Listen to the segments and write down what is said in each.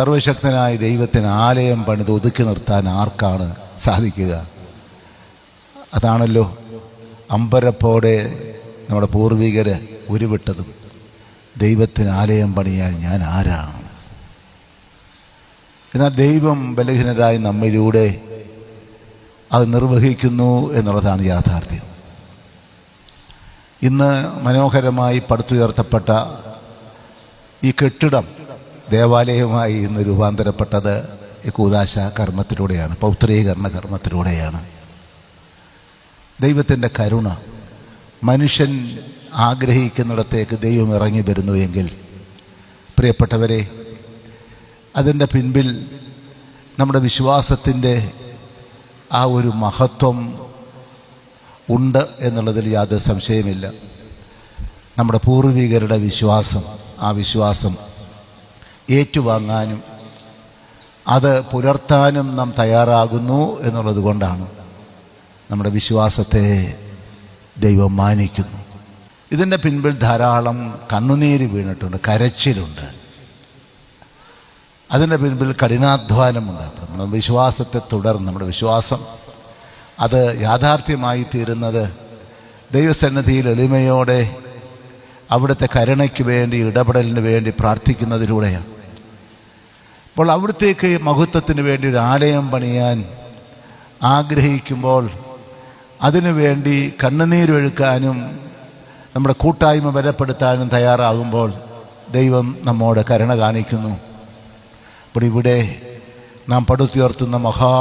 സർവശക്തനായ ദൈവത്തിന് ആലയം പണിത് ഒതുക്കി നിർത്താൻ ആർക്കാണ് സാധിക്കുക? അതാണല്ലോ അമ്പരപ്പോടെ നമ്മുടെ പൂർവികർ ഉരുവിട്ടതും. ദൈവത്തിന് ആലയം പണിയാൻ ഞാൻ ആരാണ്? എന്നാൽ ദൈവം ബലഹീനരായ നമ്മിലൂടെ അത് നിർവഹിക്കുന്നു എന്നുള്ളതാണ് യാഥാർത്ഥ്യം. ഇന്ന് മനോഹരമായി പടുത്തുയർത്തപ്പെട്ട ഈ കെട്ടിടം ദേവാലയമായി ഇന്ന് രൂപാന്തരപ്പെട്ടത് കൂതാശ കർമ്മത്തിലൂടെയാണ് പൗത്രീകരണ കർമ്മത്തിലൂടെയാണ്. ദൈവത്തിന്റെ കരുണ മനുഷ്യൻ ആഗ്രഹിക്കുന്നിടത്തേക്ക് ദൈവം ഇറങ്ങി വരുന്നു എങ്കിൽ പ്രിയപ്പെട്ടവരെ അതിന്റെ പിൻപിൽ നമ്മുടെ വിശ്വാസത്തിന്റെ ആ ഒരു മഹത്വം ഉണ്ട് എന്നുള്ളതിൽ യാതൊരു സംശയമില്ല നമ്മുടെ പൂർവികരുടെ വിശ്വാസം ആ വിശ്വാസം ഏറ്റുവാങ്ങാനും അത് പുലർത്താനും നാം തയ്യാറാകുന്നു എന്നുള്ളത് കൊണ്ടാണ് നമ്മുടെ വിശ്വാസത്തെ ദൈവം മാനിക്കുന്നു. ഇതിന്റെ പിൻപിൽ ധാരാളം കണ്ണുനീര് വീണിട്ടുണ്ട് കരച്ചിലുണ്ട്. അതിന്റെ പിൻപിൽ കഠിനാധ്വാനമുണ്ട്. നമ്മുടെ വിശ്വാസത്തെ തുടർന്ന് നമ്മുടെ വിശ്വാസം അത് യാഥാർത്ഥ്യമായി തീരുന്നത് ദൈവസന്നിധിയിൽ എളിമയോടെ അവിടുത്തെ കരുണയ്ക്ക് വേണ്ടി ഇടപെടലിന് വേണ്ടി പ്രാർത്ഥിക്കുന്നതിലൂടെയാണ്. അപ്പോൾ അവിടത്തേക്ക് മഹത്വത്തിന് വേണ്ടി ഒരു ആലയം പണിയാൻ ആഗ്രഹിക്കുമ്പോൾ അതിനു വേണ്ടി കണ്ണുനീരൊഴുക്കാനും നമ്മുടെ കൂട്ടായ്മ ബലപ്പെടുത്താനും തയ്യാറാകുമ്പോൾ ദൈവം നമ്മോട് കരുണ കാണിക്കുന്നു. അപ്പോൾ ഇവിടെ നാം പടുത്തുയർത്തുന്ന മഹാ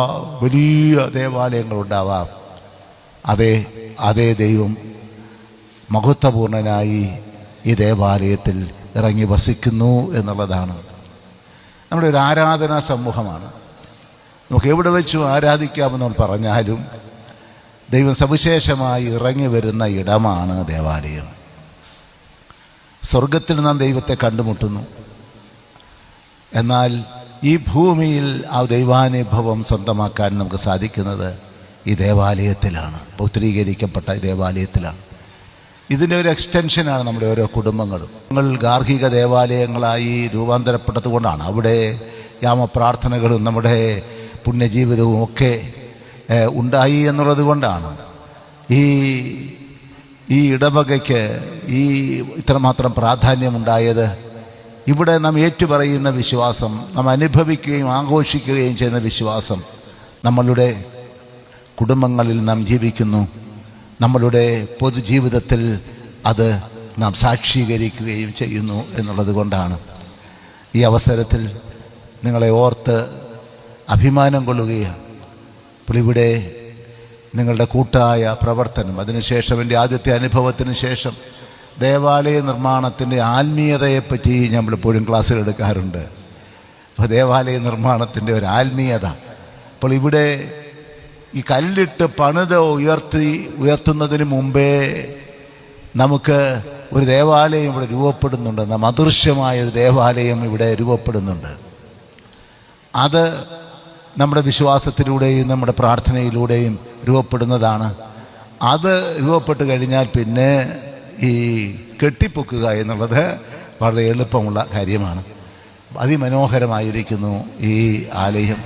വലിയ ദേവാലയങ്ങളുണ്ടാവാം. അതേ അതേ ദൈവം മഹത്വപൂർണനായി ഈ ദേവാലയത്തിൽ ഇറങ്ങി വസിക്കുന്നു എന്നുള്ളതാണ്. നമ്മുടെ ഒരു ആരാധനാ സമൂഹമാണ്. നമുക്ക് എവിടെ വെച്ചും ആരാധിക്കാമെന്ന് പറഞ്ഞാലും ദൈവം സവിശേഷമായി ഇറങ്ങി വരുന്ന ഇടമാണ് ദേവാലയം. സ്വർഗത്തിൽ നാം ദൈവത്തെ കണ്ടുമുട്ടുന്നു. എന്നാൽ ഈ ഭൂമിയിൽ ആ ദൈവാനുഭവം സ്വന്തമാക്കാൻ നമുക്ക് സാധിക്കുന്നത് ഈ ദേവാലയത്തിലാണ് പൗത്രീകരിക്കപ്പെട്ട ഈ ദേവാലയത്തിലാണ്. ഇതിന്റെ ഒരു എക്സ്റ്റൻഷനാണ് നമ്മുടെ ഓരോ കുടുംബങ്ങളും. ഞങ്ങൾ ഗാർഹിക ദേവാലയങ്ങളായി രൂപാന്തരപ്പെട്ടത് കൊണ്ടാണ് അവിടെ യാമപ്രാർത്ഥനകളും നമ്മുടെ പുണ്യജീവിതവും ഒക്കെ ഉണ്ടായി എന്നുള്ളത് കൊണ്ടാണ്. ഈ ഈ ഇടവകയ്ക്ക് ഈ ഇത്രമാത്രം പ്രാധാന്യമുണ്ടായത്. ഇവിടെ നാം ഏറ്റുപറയുന്ന വിശ്വാസം നാം അനുഭവിക്കുകയും ആഘോഷിക്കുകയും ചെയ്യുന്ന വിശ്വാസം നമ്മളുടെ കുടുംബങ്ങളിൽ നാം ജീവിക്കുന്നു. നമ്മളുടെ പൊതുജീവിതത്തിൽ അത് നാം സാക്ഷീകരിക്കുകയും ചെയ്യുന്നു എന്നുള്ളത് കൊണ്ടാണ്. ഈ അവസരത്തിൽ നിങ്ങളെ ഓർത്ത് അഭിമാനം കൊള്ളുകയാണ്. അപ്പോൾ ഇവിടെ നിങ്ങളുടെ കൂട്ടായ പ്രവർത്തനം അതിനുശേഷം എന്റെ ആദ്യത്തെ അനുഭവത്തിന് ശേഷം ദേവാലയ നിർമ്മാണത്തിന്റെ ആത്മീയതയെപ്പറ്റി നമ്മളിപ്പോഴും ക്ലാസ്സിൽ എടുക്കാറുണ്ട്. അപ്പോൾ ദേവാലയ നിർമ്മാണത്തിന്റെ ഒരു ആത്മീയത. അപ്പോൾ ഇവിടെ ഈ കല്ലിട്ട് പണിത് ഉയർത്തി ഉയർത്തുന്നതിന് മുമ്പേ നമുക്ക് ഒരു ദേവാലയം ഇവിടെ രൂപപ്പെടുന്നുണ്ട്. നാം അദൃശ്യമായ ഒരു ദേവാലയം ഇവിടെ രൂപപ്പെടുന്നുണ്ട്. അത് നമ്മുടെ വിശ്വാസത്തിലൂടെയും നമ്മുടെ പ്രാർത്ഥനയിലൂടെയും രൂപപ്പെടുന്നതാണ്. അത് രൂപപ്പെട്ട് കഴിഞ്ഞാൽ പിന്നെ ഈ കെട്ടിപ്പൊക്കുക എന്നുള്ളത് വളരെ എളുപ്പമുള്ള കാര്യമാണ്. അതിമനോഹരമായിരിക്കുന്നു ഈ ആലയം.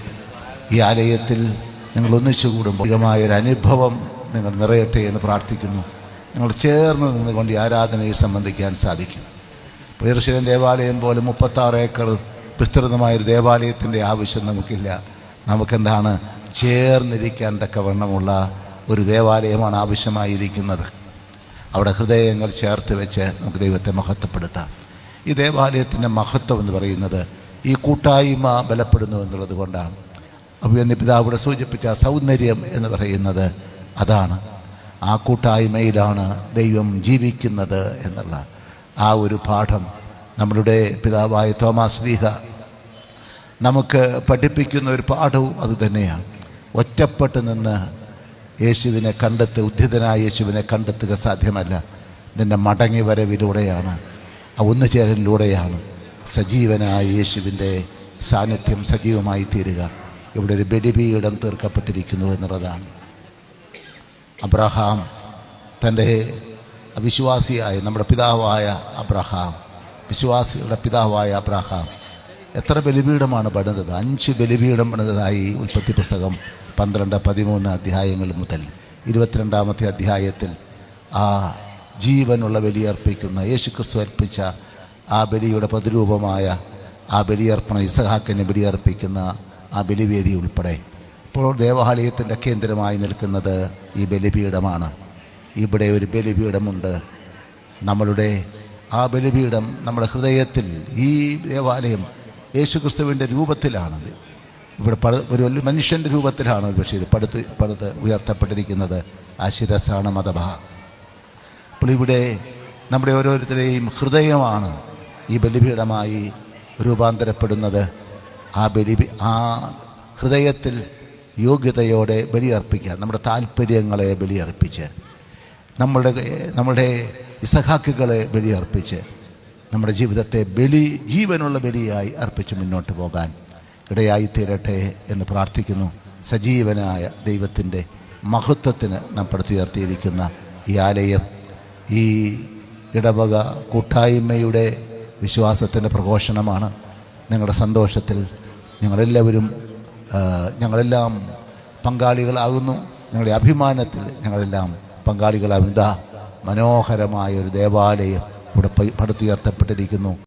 ഈ ആലയത്തിൽ നിങ്ങൾ ഒന്നിച്ചു കൂടുമ്പോൾ ഒരു അനുഭവം നിങ്ങൾ നിറയട്ടെ എന്ന് പ്രാർത്ഥിക്കുന്നു. നിങ്ങൾ ചേർന്ന് നിന്നുകൊണ്ട് ഈ ആരാധനയിൽ സംബന്ധിക്കാൻ സാധിക്കും. പ്രിയർശിവൻ ദേവാലയം പോലെ മുപ്പത്താറ് ഏക്കർ വിസ്തൃതമായൊരു ദേവാലയത്തിന്റെ ആവശ്യം നമുക്കില്ല. നമുക്കെന്താണ്? ചേർന്നിരിക്കാൻ തക്കവണ്ണമുള്ള ഒരു ദേവാലയമാണ് ആവശ്യമായിരിക്കുന്നത്. അവിടെ ഹൃദയങ്ങൾ ചേർത്ത് വെച്ച് നമുക്ക് ദൈവത്തെ മഹത്വപ്പെടുത്താം. ഈ ദേവാലയത്തിന്റെ മഹത്വം എന്ന് പറയുന്നത് ഈ കൂട്ടായ്മ ബലപ്പെടുന്നു എന്നുള്ളത് കൊണ്ടാണ്. അഭിവന്യ പിതാവിടെ സൂചിപ്പിച്ച സൗന്ദര്യം എന്ന് പറയുന്നത് അതാണ്. ആ കൂട്ടായ്മയിലാണ് ദൈവം ജീവിക്കുന്നത് എന്നുള്ള ആ ഒരു പാഠം നമ്മളുടെ പിതാവായ തോമാസ് ലീഹ നമുക്ക് പഠിപ്പിക്കുന്ന ഒരു പാഠവും അതുതന്നെയാണ് ഒറ്റപ്പെട്ട് നിന്ന് യേശുവിനെ കണ്ടെത്ത് ഉദ്ധിതനായ യേശുവിനെ കണ്ടെത്തുക സാധ്യമല്ല. നിന്റെ മടങ്ങി വരവിലൂടെയാണ് ആ ഒന്നുചേരലിലൂടെയാണ് സജീവനായ യേശുവിന്റെ സാന്നിധ്യം സജീവമായി തീരുക ഇവിടെ ഒരു ബലിപീഠം തീർക്കപ്പെട്ടിരിക്കുന്നു എന്നുള്ളതാണ്. അബ്രഹാം തന്റെ വിശ്വാസിയായ നമ്മുടെ പിതാവായ അബ്രഹാം വിശ്വാസികളുടെ പിതാവായ അബ്രഹാം എത്ര ബലിപീഠമാണ് പണിതത്? അഞ്ച് ബലിപീഠം പണിതതായി ഉൽപ്പത്തി പുസ്തകം പന്ത്രണ്ട് പതിമൂന്ന് അധ്യായങ്ങൾ മുതൽ ഇരുപത്തിരണ്ടാമത്തെ അധ്യായത്തിൽ ആ ജീവനുള്ള ബലിയർപ്പിക്കുന്ന യേശുക്രിസ്തു അർപ്പിച്ച ആ ബലിയുടെ പ്രതിരൂപമായ ആ ബലിയർപ്പണം ഇസഹാക്കിന് ബലിയർപ്പിക്കുന്ന ആ ബലിവേദി ഉൾപ്പെടെ. ഇപ്പോൾ ദേവാലയത്തിന്റെ കേന്ദ്രമായി നിൽക്കുന്നത് ഈ ബലിപീഠമാണ്. ഇവിടെ ഒരു ബലിപീഠമുണ്ട്. നമ്മളുടെ ആ ബലിപീഠം നമ്മുടെ ഹൃദയത്തിൽ ഈ ദേവാലയം യേശുക്രിസ്തുവിന്റെ രൂപത്തിലാണത് ഇവിടെ പട ഒരു മനുഷ്യന്റെ രൂപത്തിലാണ് പക്ഷേ ഇത് പടുത്ത് പടുത്ത് ഉയർത്തപ്പെട്ടിരിക്കുന്നത്. ആ ശിരസാണ് മതഭ. അപ്പോൾ ഇവിടെ നമ്മുടെ ഓരോരുത്തരെയും ഹൃദയമാണ് ഈ ബലിപീഠമായി രൂപാന്തരപ്പെടുന്നത്. ആ ബലി ആ ഹൃദയത്തിൽ യോഗ്യതയോടെ ബലിയർപ്പിക്കുക നമ്മുടെ താല്പര്യങ്ങളെ ബലിയർപ്പിച്ച് നമ്മളുടെ നമ്മളുടെ ഇസഹാക്കുകളെ ബലിയർപ്പിച്ച് നമ്മുടെ ജീവിതത്തെ ബലി ജീവനുള്ള ബലിയായി അർപ്പിച്ച് മുന്നോട്ട് പോകാൻ ഇടയായി തീരട്ടെ എന്ന് പ്രാർത്ഥിക്കുന്നു. സജീവനായ ദൈവത്തിന്റെ മഹത്വത്തിന് നാം പടുത്തുയർത്തിയിരിക്കുന്ന ഈ ആലയം ഈ ഇടവക കൂട്ടായ്മയുടെ വിശ്വാസത്തിന്റെ പ്രഘോഷണമാണ് നിങ്ങളുടെ സന്തോഷത്തിൽ ഞങ്ങളെല്ലാവരും ഞങ്ങളെല്ലാം പങ്കാളികളാകുന്നു. ഞങ്ങളുടെ അഭിമാനത്തിൽ ഞങ്ങളെല്ലാം പങ്കാളികളാകും ഇതാ മനോഹരമായ ഒരു ദേവാലയം ഇവിടെ പടുത്തുയർത്തപ്പെട്ടിരിക്കുന്നു.